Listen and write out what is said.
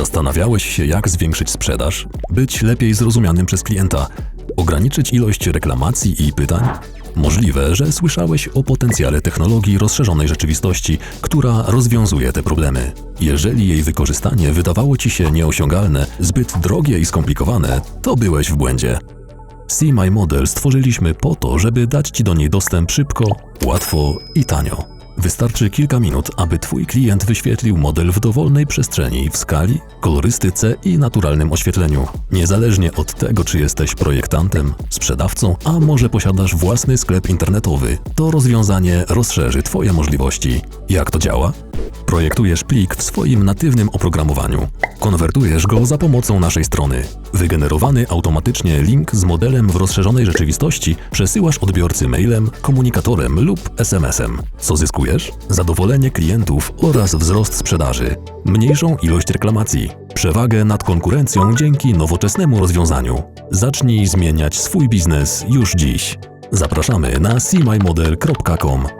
Zastanawiałeś się, jak zwiększyć sprzedaż, być lepiej zrozumianym przez klienta, ograniczyć ilość reklamacji i pytań? Możliwe, że słyszałeś o potencjale technologii rozszerzonej rzeczywistości, która rozwiązuje te problemy. Jeżeli jej wykorzystanie wydawało ci się nieosiągalne, zbyt drogie i skomplikowane, to byłeś w błędzie. My Model stworzyliśmy po to, żeby dać Ci do niej dostęp szybko, łatwo i tanio. Wystarczy kilka minut, aby Twój klient wyświetlił model w dowolnej przestrzeni w skali, kolorystyce i naturalnym oświetleniu. Niezależnie od tego, czy jesteś projektantem, sprzedawcą, a może posiadasz własny sklep internetowy, to rozwiązanie rozszerzy Twoje możliwości. Jak to działa? Projektujesz plik w swoim natywnym oprogramowaniu. Konwertujesz go za pomocą naszej strony. Wygenerowany automatycznie link z modelem w rozszerzonej rzeczywistości przesyłasz odbiorcy mailem, komunikatorem lub SMS-em. Co zyskujesz? Zadowolenie klientów oraz wzrost sprzedaży, mniejszą ilość reklamacji, przewagę nad konkurencją dzięki nowoczesnemu rozwiązaniu. Zacznij zmieniać swój biznes już dziś. Zapraszamy na seemymodel.com.